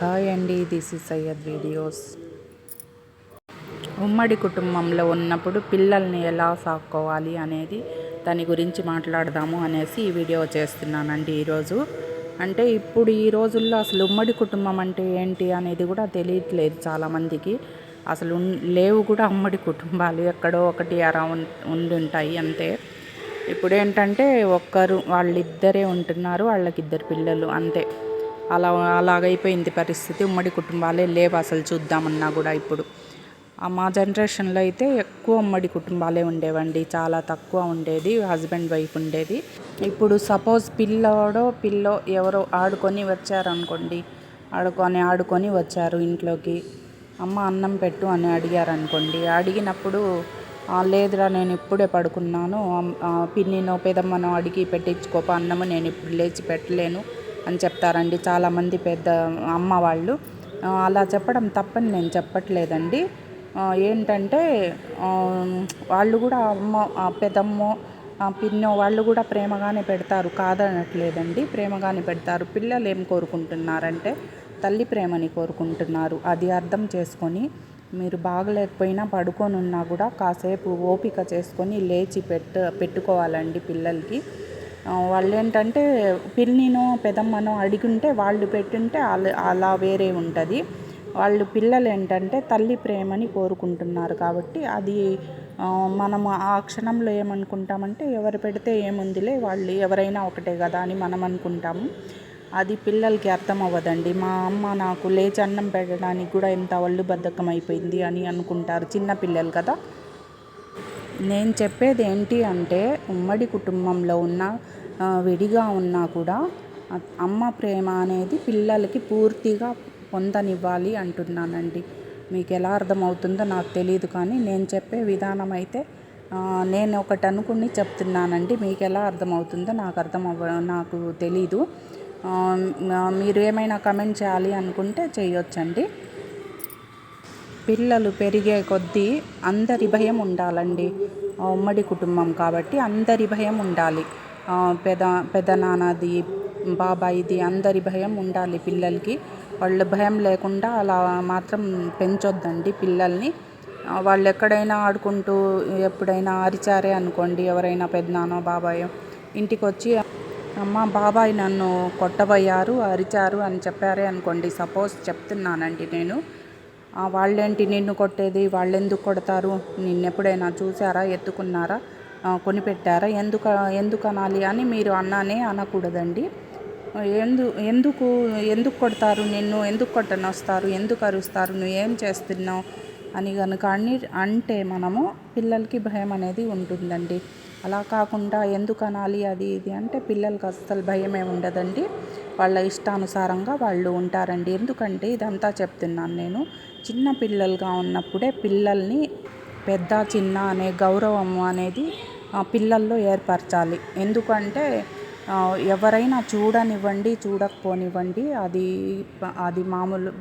Hi అండి this is Syed videos. ఉమ్మడి కుటుంబంలో ఉన్నప్పుడు పిల్లల్ని ఎలా సాక్కోవాలి అనేది దాని గురించి మాట్లాడదాము అనేసి ఈ వీడియో చేస్తున్నానండి ఈరోజు. అంటే ఇప్పుడు ఈ రోజుల్లో అసలు ఉమ్మడి కుటుంబం అంటే ఏంటి అనేది కూడా తెలియట్లేదు చాలామందికి. అసలు లేవు కూడా ఉమ్మడి కుటుంబాలు ఎక్కడో ఒకటి అరా ఉండి ఉంటాయి అంతే. ఇప్పుడు ఏంటంటే ఒక్కరు వాళ్ళిద్దరే ఉంటున్నారు వాళ్ళకి ఇద్దరు పిల్లలు అంతే. అలా అలాగైపోయింది పరిస్థితి. ఉమ్మడి కుటుంబాలే లేవు అసలు చూద్దామన్నా కూడా ఇప్పుడు. మా జనరేషన్లో అయితే ఎక్కువ ఉమ్మడి కుటుంబాలే ఉండేవండి. చాలా తక్కువ ఉండేది హస్బెండ్ వైఫ్ ఉండేది. ఇప్పుడు సపోజ్ పిల్లోడో పిల్లో ఎవరో ఆడుకొని వచ్చారనుకోండి ఆడుకొని ఆడుకొని వచ్చారు ఇంట్లోకి అమ్మ అన్నం పెట్టు అని అడిగారు అనుకోండి అడిగినప్పుడు లేదురా నేను ఇప్పుడే పడుకున్నాను పిన్నినో పెదమ్మనో అడిగి పెట్టించుకోప అన్నము నేను ఇప్పుడు లేచి పెట్టలేను అని చెప్తారండి చాలామంది పెద్ద అమ్మ వాళ్ళు. అలా చెప్పడం తప్పని నేను చెప్పట్లేదండి. ఏంటంటే వాళ్ళు కూడా అమ్మ పెద్దమ్మో పెదమ్మో పిన్నో వాళ్ళు కూడా ప్రేమగానే పెడతారు. కాదనట్లేదండి. ప్రేమగానే పెడతారు. పిల్లలు ఏం కోరుకుంటున్నారంటే తల్లి ప్రేమని కోరుకుంటున్నారు. అది అర్థం చేసుకొని మీరు బాగలేకపోయినా పడుకొని ఉన్నా కూడా కాసేపు ఓపిక చేసుకొని లేచి పెట్ట పెట్టుకోవాలండి పిల్లలకి. వాళ్ళు ఏంటంటే పిల్లినో పెదమ్మనో అడిగుంటే వాళ్ళు పెట్టుంటే అలా అలా వేరే ఉంటుంది. వాళ్ళు పిల్లలు ఏంటంటే తల్లి ప్రేమని కోరుకుంటున్నారు కాబట్టి అది మనం మనము ఆ క్షణంలో ఏమనుకుంటామంటే ఎవరు పెడితే ఏముందిలే వాళ్ళు ఎవరైనా ఒకటే కదా అని మనం అనుకుంటాము. అది పిల్లలకి అర్థం అవ్వదండి మా అమ్మ నాకు లేచి అన్నం పెట్టడానికి కూడా ఎంత ఒళ్ళు బద్ధకం అయిపోయింది అని అనుకుంటారు చిన్న పిల్లలు కదా. నేను చెప్పేది ఏంటి అంటే ఉమ్మడి కుటుంబంలో ఉన్న విడిగా ఉన్నా కూడా అమ్మ ప్రేమ అనేది పిల్లలకి పూర్తిగా పొందనివ్వాలి అంటున్నానండి. మీకు ఎలా అర్థమవుతుందో నాకు తెలియదు కానీ నేను చెప్పే విధానం అయితే నేను ఒకటి అనుకుని చెప్తున్నానండి. మీకు ఎలా అర్థమవుతుందో నాకు అర్థం అవ్వ నాకు తెలీదు. మీరు ఏమైనా కమెంట్ చేయాలి అనుకుంటే చేయొచ్చండి. పిల్లలు పెరిగే కొద్దీ అందరి భయం ఉండాలండి. ఉమ్మడి కుటుంబం కాబట్టి అందరి భయం ఉండాలి. పెద పెదనాన్నది బాబాయిది అందరి భయం ఉండాలి పిల్లలకి. వాళ్ళ భయం లేకుండా అలా మాత్రం పెంచొద్దండి పిల్లల్ని. వాళ్ళు ఎక్కడైనా ఆడుకుంటూ ఎప్పుడైనా అరిచారే అనుకోండి ఎవరైనా పెద్దనానో బాబాయో ఇంటికి వచ్చి అమ్మ బాబాయ్ నన్ను కొట్టబోయారు అరిచారు అని చెప్పారే అనుకోండి. సపోజ్ చెప్తున్నానండి నేను. వాళ్ళేంటి నిన్ను కొట్టేది? వాళ్ళు ఎందుకు కొడతారు? నిన్నెప్పుడైనా చూసారా ఎత్తుకున్నారా? కొనిపెట్టారా? ఎందుకు ఎందుకు అనాలి? అని మీరు అన్నానే అనకూడదండి. ఎందు ఎందుకు ఎందుకు కొడతారు నిన్ను? ఎందుకు కొట్టనొస్తారు? ఎందుకు అరుస్తారు? నువ్వు ఏం చేస్తున్నావు? అని కనుక అన్ని అంటే మనము పిల్లలకి భయం అనేది ఉంటుందండి. అలా కాకుండా ఎందుకు అనాలి? అది ఇది అంటే పిల్లలకి అస్సలు భయమే ఉండదండి. వాళ్ళ ఇష్టానుసారంగా వాళ్ళు ఉంటారండి. ఎందుకంటే ఇదంతా చెప్తున్నాను నేను. చిన్న పిల్లలుగా ఉన్నప్పుడే పిల్లల్ని పెద్ద చిన్న అనే గౌరవం అనేది పిల్లల్లో ఏర్పరచాలి. ఎందుకంటే ఎవరైనా చూడనివ్వండి చూడకపోనివ్వండి అది అది మామూలు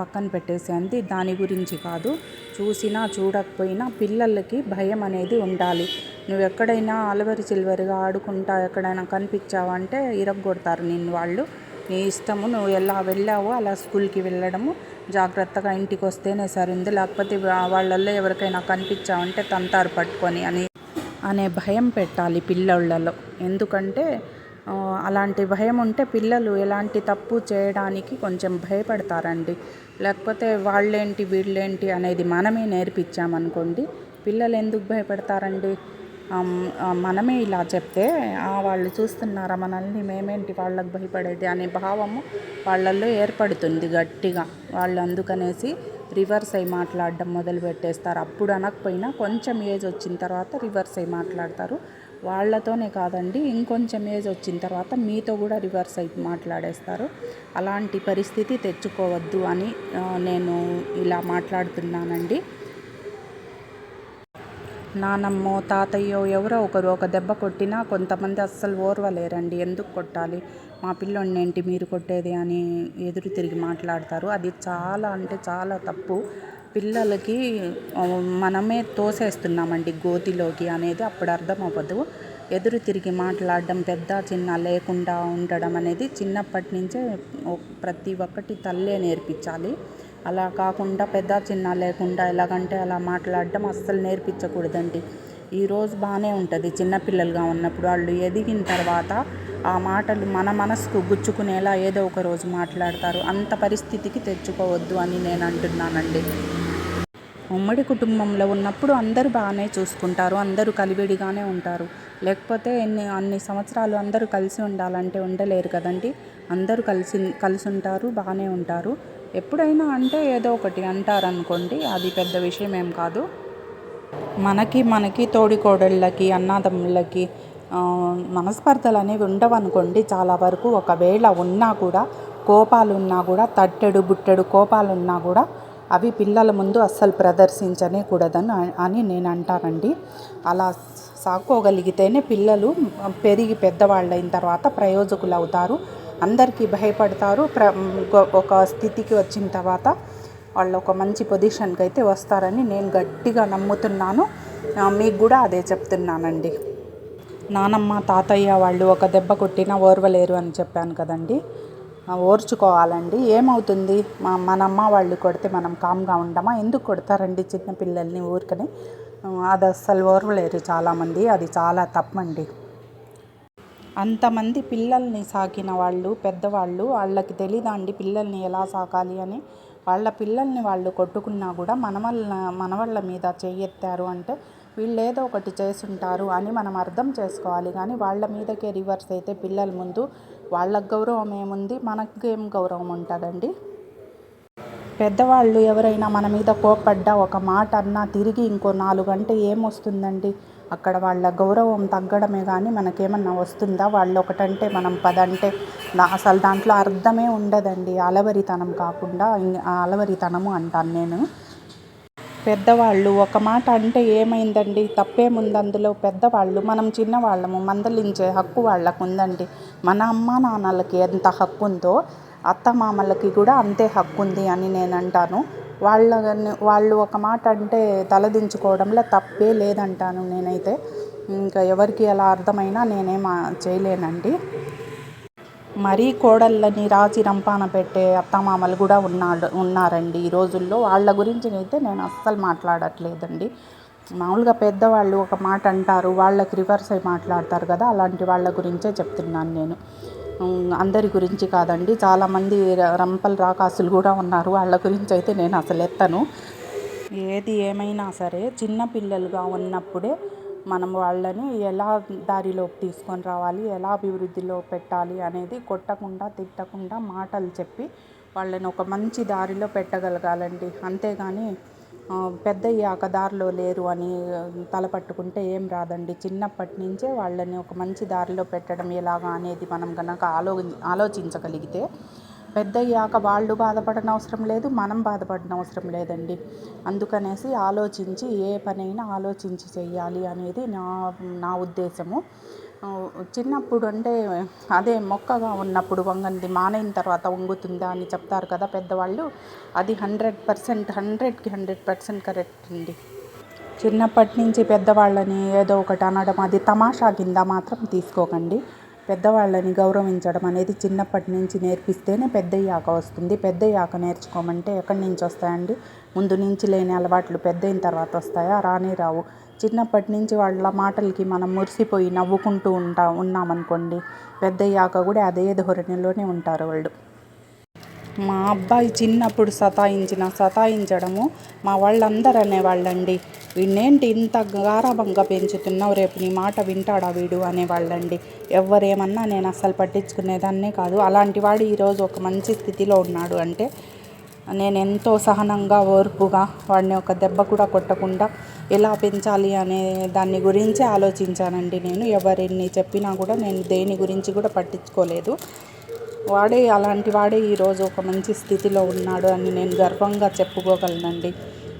పక్కన పెట్టేసేది దాని గురించి కాదు. చూసినా చూడకపోయినా పిల్లలకి భయం అనేది ఉండాలి. నువ్వు ఎక్కడైనా అలవరి చిల్వరిగా ఆడుకుంటా ఎక్కడైనా కనిపించావంటే ఇరగొడతారు నిన్ను వాళ్ళు. నీ ఇష్టము నువ్వు ఎలా వెళ్ళావో అలా స్కూల్కి వెళ్ళడము. జాగ్రత్తగా ఇంటికి వస్తేనే సరింది. లేకపోతే వాళ్ళల్లో ఎవరికైనా కనిపించావంటే తంతారు పట్టుకొని అని అనే భయం పెట్టాలి పిల్లళ్ళలో. ఎందుకంటే అలాంటి భయం ఉంటే పిల్లలు ఎలాంటి తప్పు చేయడానికి కొంచెం భయపడతారండి. లేకపోతే వాళ్ళేంటి వీళ్ళేంటి అనేది మనమే నేర్పించామనుకోండి పిల్లలు ఎందుకు భయపడతారండి? మనమే ఇలా చెప్తే వాళ్ళు చూస్తున్నారా మనల్ని మేమేంటి వాళ్ళకి భయపడేది అనే భావము వాళ్ళల్లో ఏర్పడుతుంది గట్టిగా. వాళ్ళు అందుకనేసి రివర్స్ అయి మాట్లాడడం మొదలు పెట్టేస్తారు. అప్పుడు అనకపోయినా కొంచెం ఏజ్ వచ్చిన తర్వాత రివర్స్ అయి మాట్లాడతారు. వాళ్ళతోనే కాదండి ఇంకొంచెం ఏజ్ వచ్చిన తర్వాత మీతో కూడా రివర్స్ అయి మాట్లాడేస్తారు. అలాంటి పరిస్థితి తెచ్చుకోవద్దు అని నేను ఇలా మాట్లాడుతున్నానండి. నానమ్మో తాతయ్యో ఎవరో ఒకరు ఒక దెబ్బ కొట్టినా కొంతమంది అస్సలు ఓర్వలేరండి. ఎందుకు కొట్టాలి? మా పిల్లోడిని ఏంటి మీరు కొట్టేది అని ఎదురు తిరిగి మాట్లాడతారు. అది చాలా అంటే చాలా తప్పు. పిల్లలకి మనమే తోసేస్తున్నామండి గోతిలోకి అనేది అప్పుడు అర్థం అవ్వదు ఎదురు తిరిగి మాట్లాడడం పెద్ద చిన్న లేకుండా ఉండడం అనేది చిన్నప్పటి నుంచే ప్రతి ఒక్కటి తల్లే నేర్పించాలి. అలా కాకుండా పెద్ద చిన్న లేకుండా ఎలాగంటే అలా మాట్లాడడం అస్సలు నేర్పించకూడదండి. ఈరోజు బాగానే ఉంటుంది చిన్నపిల్లలుగా ఉన్నప్పుడు. వాళ్ళు ఎదిగిన తర్వాత ఆ మాటలు మన మనసుకు గుచ్చుకునేలా ఏదో ఒక రోజు మాట్లాడతారు. అంత పరిస్థితికి తెచ్చుకోవద్దు అని నేను అంటున్నానండి. ఉమ్మడి కుటుంబంలో ఉన్నప్పుడు అందరూ బాగానే చూసుకుంటారు. అందరూ కలివిడిగానే ఉంటారు. లేకపోతే ఎన్ని అన్ని సంవత్సరాలు అందరూ కలిసి ఉండాలంటే ఉండలేరు కదండి. అందరూ కలిసి కలిసి ఉంటారు బాగానే ఉంటారు. ఎప్పుడైనా అంటే ఏదో ఒకటి అంటారనుకోండి అది పెద్ద విషయం ఏం కాదు. మనకి మనకి తోడికోడళ్ళకి అన్నదమ్ముళ్ళకి మనస్పర్ధలు అనేవి ఉండవనుకోండి చాలా వరకు. ఒకవేళ ఉన్నా కూడా కోపాలు ఉన్నా కూడా తట్టెడు బుట్టెడు కోపాలు ఉన్నా కూడా అవి పిల్లల ముందు అస్సలు ప్రదర్శించనే కూడదని అని నేను అంటానండి అలా సాకోగలిగితేనే పిల్లలు పెరిగి పెద్దవాళ్ళు అయిన తర్వాత ప్రయోజకులు అవుతారు అందరికీ భయపడతారు. ప్ర ఒక స్థితికి వచ్చిన తర్వాత వాళ్ళు ఒక మంచి పొజిషన్కి అయితే వస్తారని నేను గట్టిగా నమ్ముతున్నాను. మీకు కూడా అదే చెప్తున్నానండి. నానమ్మ తాతయ్య వాళ్ళు ఒక దెబ్బ కొట్టినా ఓర్వలేరు అని చెప్పాను కదండి. ఓర్చుకోవాలండి. ఏమవుతుంది? మా మన అమ్మ వాళ్ళు కొడితే మనం కామ్గా ఉండమా? ఎందుకు కొడతారండి చిన్నపిల్లల్ని ఊరికనే? అది అస్సలు ఓర్వలేరు చాలామంది. అది చాలా తప్పండి. అంతమంది పిల్లల్ని సాకిన వాళ్ళు పెద్దవాళ్ళు వాళ్ళకి తెలీదా అండి పిల్లల్ని ఎలా సాకాలి అని. వాళ్ళ పిల్లల్ని వాళ్ళు కొట్టుకున్నా కూడా మన వల్ల మీద చెయ్యెత్తారు అంటే వీళ్ళు ఏదో ఒకటి చేసుంటారు అని మనం అర్థం చేసుకోవాలి. కానీ వాళ్ళ మీదకే రివర్స్ అయితే పిల్లల ముందు వాళ్ళకి గౌరవం ఏముంది? మనకేం గౌరవం ఉంటుందండి? పెద్దవాళ్ళు ఎవరైనా మన మీద కోప్పడ్డా ఒక మాట అన్నా తిరిగి ఇంకో నాలుగు అంటే ఏమొస్తుందండి? అక్కడ వాళ్ళ గౌరవం తగ్గడమే కానీ మనకేమన్నా వస్తుందా? వాళ్ళు ఒకటంటే మనం పదంటే అసలు దాంట్లో అర్థమే ఉండదండి. అలవరితనం కాకుండా అలవరితనము అంటాను నేను. పెద్దవాళ్ళు ఒక మాట అంటే ఏమైందండి? తప్పేముంది అందులో? పెద్దవాళ్ళు మనం చిన్నవాళ్ళము మందలించే హక్కు వాళ్ళకు ఉందండి మన అమ్మ నాన్నలకి ఎంత హక్కు ఉందో అత్త మామలకి కూడా అంతే హక్కు ఉంది అని నేను అంటాను వాళ్ళ వాళ్ళు ఒక మాట అంటే తలదించుకోవడంలో తప్పే లేదంటాను నేనైతే. ఇంకా ఎవరికి ఎలా అర్థమైనా నేనేం చేయలేనండి. మరీ కోడళ్ళని రాచి రంపాన పెట్టే అత్తమామలు కూడా ఉన్నాడు ఉన్నారండి. ఈ రోజుల్లో వాళ్ళ గురించి అయితే నేను అస్సలు మాట్లాడట్లేదండి. మామూలుగా పెద్దవాళ్ళు ఒక మాట అంటారు వాళ్ళకి రివర్స్ అయి మాట్లాడతారు కదా అలాంటి వాళ్ళ గురించే చెప్తున్నాను నేను. అందరి గురించి కాదండి. చాలామంది ర- రాకాసులు కూడా ఉన్నారు. వాళ్ళ గురించి అయితే నేను అసలు ఎత్తను. ఏది ఏమైనా సరే చిన్న పిల్లలుగా ఉన్నప్పుడే మనం వాళ్ళని ఎలా దారిలోకి తీసుకొని రావాలి ఎలా అభివృద్ధిలో పెట్టాలి అనేది కొట్టకుండా తిట్టకుండా మాటలు చెప్పి వాళ్ళని ఒక మంచి దారిలో పెట్టగలగాలండి. అంతేగాని పెద్దయ్యాక దారిలో లేరు అని తలపట్టుకుంటే ఏం రాదండి. చిన్నప్పటి నుంచే వాళ్ళని ఒక మంచి దారిలో పెట్టడం ఎలాగా అనేది మనం కనుక ఆలో ఆలోచించగలిగితే పెద్దయ్యాక వాళ్ళు బాధపడనవసరం అవసరం లేదు మనం బాధపడిన అవసరం లేదండి. అందుకనేసి ఆలోచించి ఏ పనైనా ఆలోచించి చెయ్యాలి అనేది నా నా ఉద్దేశము. చిన్నప్పుడు అంటే అదే మొక్కగా ఉన్నప్పుడు వంగంది మానైన తర్వాత వంగుతుందా అని చెప్తారు కదా పెద్దవాళ్ళు. అది హండ్రెడ్ పర్సెంట్ హండ్రెడ్కి హండ్రెడ్ పర్సెంట్ కరెక్ట్ అండి. చిన్నప్పటి నుంచి పెద్దవాళ్ళని ఏదో ఒకటి అనడం అది తమాషా కింద మాత్రం తీసుకోకండి. పెద్దవాళ్ళని గౌరవించడం అనేది చిన్నప్పటి నుంచి నేర్పిస్తేనే పెద్దయ్యాక వస్తుంది. పెద్దయ్యాక నేర్చుకోమంటే ఎక్కడి నుంచి వస్తాయండి? ముందు నుంచి లేని అలవాట్లు పెద్దయిన తర్వాత వస్తాయా? రానే రావు. చిన్నప్పటి నుంచి వాళ్ళ మాటలకి మనం మురిసిపోయి నవ్వుకుంటూ ఉంటా ఉన్నామనుకోండి పెద్దయ్యాక కూడా అదే ధోరణిలోనే ఉంటారు వాళ్ళు. మా అబ్బాయి చిన్నప్పుడు సతాయించిన సతాయించడము మా వాళ్ళందరూ అనేవాళ్ళండి. వీడినేంటి ఇంత గారాభంగా పెంచుతున్నావు? రేపు నీ మాట వింటాడా వీడు? అనేవాళ్ళండి. ఎవరేమన్నా నేను అసలు పట్టించుకునేదాన్నే కాదు. అలాంటి వాడు ఈరోజు ఒక మంచి స్థితిలో ఉన్నాడు అంటే నేను ఎంతో సహనంగా ఓర్పుగా వాడిని ఒక దెబ్బ కూడా కొట్టకుండా ఎలా పెంచాలి అనే దాన్ని గురించి ఆలోచించానండి నేను. ఎవరిని చెప్పినా కూడా నేను దేని గురించి కూడా పట్టించుకోలేదు. వాడే అలాంటి వాడే ఈరోజు ఒక మంచి స్థితిలో ఉన్నాడు అని నేను గర్వంగా చెప్పుకోగలనండి.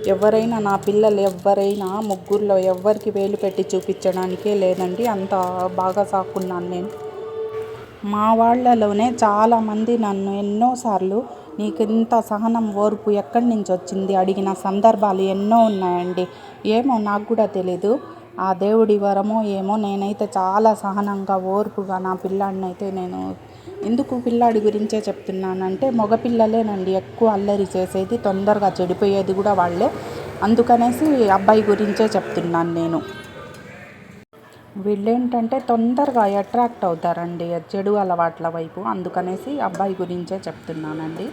ఎవరైనా నా పిల్లలు ఎవరైనా ముగ్గురులో ఎవరికి వేలు పెట్టి చూపించడానికే లేదండి అంత బాగా సాకున్నాను నేను. మా వాళ్ళలోనే చాలామంది నన్ను ఎన్నోసార్లు నీకు ఇంత సహనం ఓర్పు ఎక్కడి నుంచి వచ్చింది? అడిగిన సందర్భాలు ఎన్నో ఉన్నాయండి. ఏమో నాకు కూడా తెలీదు. ఆ దేవుడి వరమో ఏమో నేనైతే చాలా సహనంగా ఓర్పుగా నా పిల్లాడిని అయితే నేను ఎందుకు పిల్లాడి గురించే చెప్తున్నానంటే మగపిల్లలేనండి ఎక్కువ అల్లరి చేసేది తొందరగా చెడిపోయేది కూడా వాళ్ళే. అందుకనేసి అబ్బాయి గురించే చెప్తున్నాను నేను. వీళ్ళేంటంటే తొందరగా అట్రాక్ట్ అవుతారండి చెడు అలవాట్ల వైపు. అందుకనేసి అబ్బాయి గురించే చెప్తున్నానండి.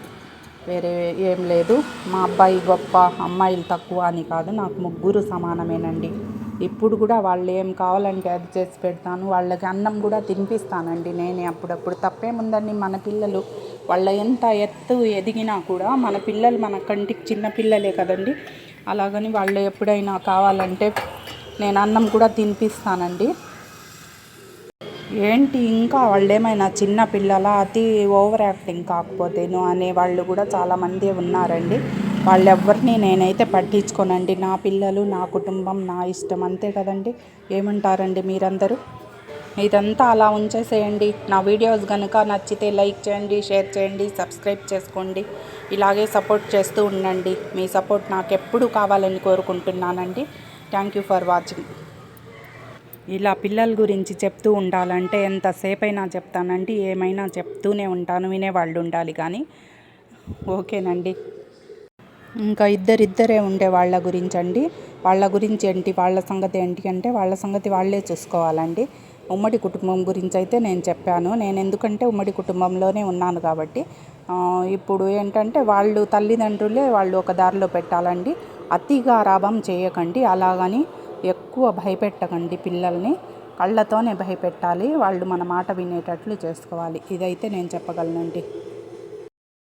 వేరే ఏం లేదు. మా అబ్బాయి గొప్ప అమ్మాయిలు తక్కువ అని కాదు నాకు ముగ్గురు సమానమేనండి. ఇప్పుడు కూడా వాళ్ళు ఏం కావాలంటే అది చేసి పెడతాను వాళ్ళకి అన్నం కూడా తినిపిస్తానండి నేనే అప్పుడప్పుడు. తప్పేముందండి మన పిల్లలు వాళ్ళ ఎంత ఎత్తు ఎదిగినా కూడా మన పిల్లలు మన కంటికి చిన్న పిల్లలే కదండి. అలాగని వాళ్ళు ఎప్పుడైనా కావాలంటే నేను అన్నం కూడా తినిపిస్తానండి. ఏంటి ఇంకా వాళ్ళు ఏమైనా చిన్న పిల్లల? అతి ఓవర్ యాక్టింగ్ కాకపోతేను అనేవాళ్ళు కూడా చాలామంది ఉన్నారండి. వాళ్ళెవ్వరిని నేనైతే పట్టించుకోనండి. నా పిల్లలు నా కుటుంబం నా ఇష్టం. అంతే కదండి? ఏమంటారండి మీరందరూ? ఇదంతా అలా ఉంచేసేయండి. నా వీడియోస్ కనుక నచ్చితే లైక్ చేయండి షేర్ చేయండి సబ్స్క్రైబ్ చేసుకోండి. ఇలాగే సపోర్ట్ చేస్తూ ఉండండి. మీ సపోర్ట్ నాకు ఎప్పుడు కావాలని కోరుకుంటున్నానండి. Thank you for watching. ఇలా పిల్లల గురించి చెప్తూ ఉండాలంటే ఎంతసేపు అయినా చెప్తానండి. ఏమైనా చెప్తూనే ఉంటాను వినేవాళ్ళు ఉండాలి కానీ. ఓకేనండి. ఇంకా ఇద్దరిద్దరే ఉండే వాళ్ళ గురించి అండి వాళ్ళ గురించి ఏంటి వాళ్ళ సంగతి ఏంటి అంటే వాళ్ళ సంగతి వాళ్ళే చూసుకోవాలండి. ఉమ్మడి కుటుంబం గురించి అయితే నేను చెప్పాను. నేను ఎందుకంటే ఉమ్మడి కుటుంబంలోనే ఉన్నాను కాబట్టి ఇప్పుడు ఏంటంటే వాళ్ళు తల్లిదండ్రులే వాళ్ళు ఒక దారిలో పెట్టాలండి. అతిగా రాభం చేయకండి. అలాగని ఎక్కువ భయపెట్టకండి పిల్లల్ని. కళ్ళతోనే భయపెట్టాలి. వాళ్ళు మన మాట వినేటట్లు చేసుకోవాలి. ఇదైతే నేను చెప్పగలనండి.